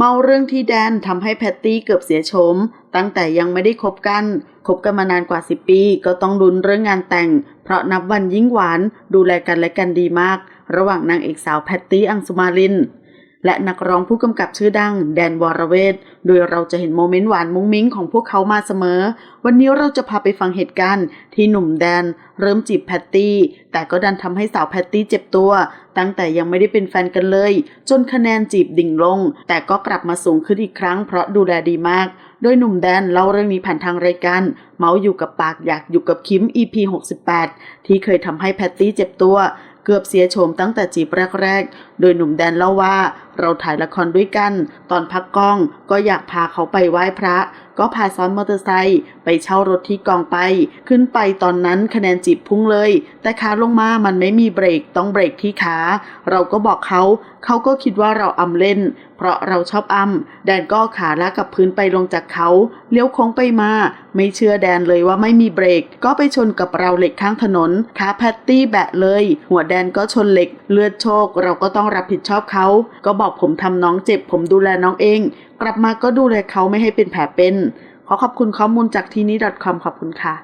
เมาเรื่องที่แดนทำให้แพตตี้เกือบเสียโฉมตั้งแต่ยังไม่ได้คบกัน คบกันมานานกว่า 10 ปี ก็ต้องลุ้นเรื่องงานแต่ง เพราะนับวันยิ่งหวาน ดูแลกันและกันดีมาก ระหว่างนางเอกสาวแพตตี้อังสุมาลิน และนักร้องผู้กำกับชื่อดังแดนวรเวทโดยเราจะเห็นโมเมนต์หวานมุ้งมิ้งของพวกเขามาเสมอ วันนี้เราจะพาไปฟังเหตุการณ์ที่หนุ่มแดนเริ่มจีบแพตตี้ แต่ก็ดันทำให้สาวแพตตี้เจ็บตัว ตั้งแต่ยังไม่ได้เป็นแฟนกันเลย จนคะแนนจีบดิ่งลง แต่ก็กลับมาสูงขึ้นอีกครั้งเพราะดูแลดีมาก โดยหนุ่มแดนเล่าเรื่องนี้ผ่านทางรายการเมาส์อยู่กับปากอยากอยู่กับคิม EP 68 ที่เคยทำให้แพตตี้เจ็บตัว เกือบเสียโฉมตั้งแต่จีบแรกๆ โดยหนุ่มแดนเล่าว่า เราถ่ายละครด้วยกัน ตอนพักกล้องก็อยากพาเขาไปไหว้พระ ก็พาซ้อนมอเตอร์ไซค์ไปเช่ารถที่กองไป ขึ้นไปตอนนั้นคะแนนจีบพุ่งเลย แต่ขาลงมามันไม่มีเบรกต้องเบรกที่ขา เราก็บอกเขา เขาก็คิดว่าเราอำเล่น เพราะเราชอบอำแดนก็ขาลากกับพื้นไปลงจากเขา เลี้ยวโค้งไปมา ไม่เชื่อแดนเลยว่าไม่มีเบรก ก็ไปชนกับเราเหล็กข้างถนนขาแพตตี้แบะเลย หัวแดนก็ชนเหล็ก เลือดโชก เราก็ต้องรับผิดชอบเขา ก็บอกบอกผมทำน้องเจ็บ ผมดูแลน้องเอง กลับมาก็ดูแลเขาไม่ให้เป็นแผลเป็น ขอขอบคุณข้อมูลจากที่นี้ .com ขอบคุณค่ะ